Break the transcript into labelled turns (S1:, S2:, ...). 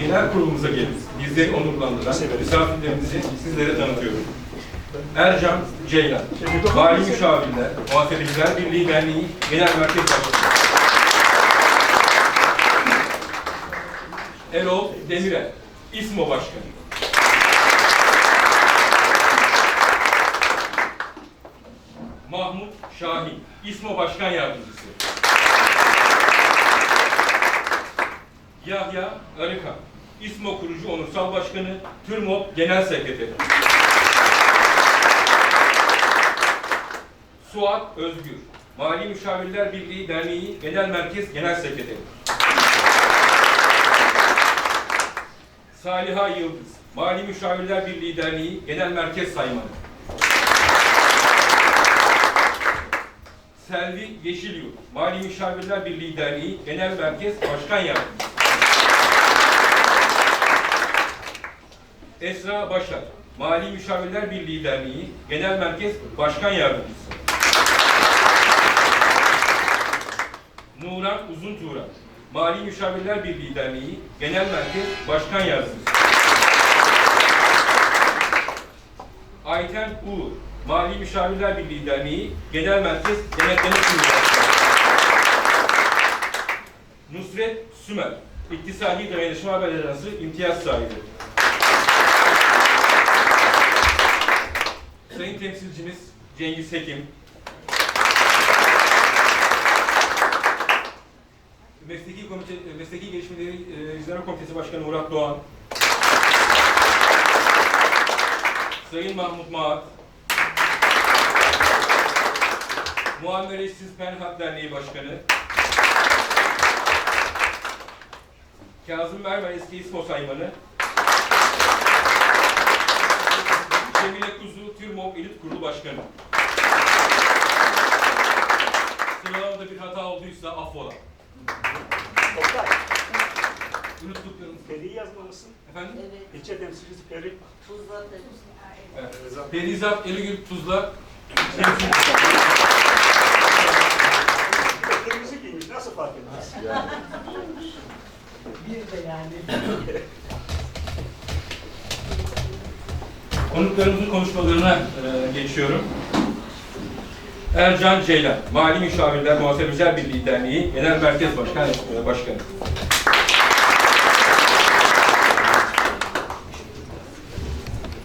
S1: Genel kurulumuza gelip bizleri onurlandıran misafirlerimizi sizlere tanıtıyorum. Ercan Ceylan, Mali Müşavirler, Muhasebeciler Birliği Derneği Genel Merkez Başkanı. Erol Demirel, İSMO Başkanı. Mahmut Şahin, İSMO Başkan Yardımcısı. Yahya Arıkan, İSMO Kurucu Onursal Başkanı, TÜRMOP Genel Sekreteri. Suat Özgür, Mali Müşavirler Birliği Derneği Genel Merkez Genel Sekreteri. Saliha Yıldız, Mali Müşavirler Birliği Derneği Genel Merkez Saymanı. Selvi Yeşilyurt, Mali Müşavirler Birliği Derneği Genel Merkez Başkan Yardımcısı. Esra Başar, Mali Müşavirler Birliği Derneği Genel Merkez Başkan Yardımcısı. Nuran Uzun Turan, Mali Müşavirler Birliği Derneği Genel Merkez Başkan Yardımcısı. Ayten Uğur, Mali Müşavirler Birliği Derneği Genel Merkez Denetleme Kurulu. Nusret Sümer, İktisadi Dayanışma Haber Ajansı imtiyaz sahibi. Sayın temsilcimiz Cengiz Hekim, Mesleki Komite, Mesleki Gelişmeleri e, İzleme Komitesi Başkanı Murat Doğan, Sayın Mahmut Maat, Muammer İşsiz Penhat Derneği Başkanı, Kazım Mermer eski İSMO Saymanı, Cemile Kuzu TÜRMOB Elit Kurulu Başkanı. Sıralamada bir hata olduysa affola.
S2: Oktay,
S1: Unuttuklarımız.
S2: Peri'yi yazmamışsın.
S1: Efendim?
S3: Evet,
S2: İlçe temsilcisi Peri.
S3: tuzla.
S1: Evet. Perizat Eligül Tuzla.
S2: Kırmızı giymiş. Nasıl fark etmez?
S3: Bir de yani.
S1: Konuklarımızın konuşmalarına e, geçiyorum. Ercan Ceylan, Mali Müşavirler Muhasebeciler Birliği Derneği Genel Merkez Başkan, e, Başkanı.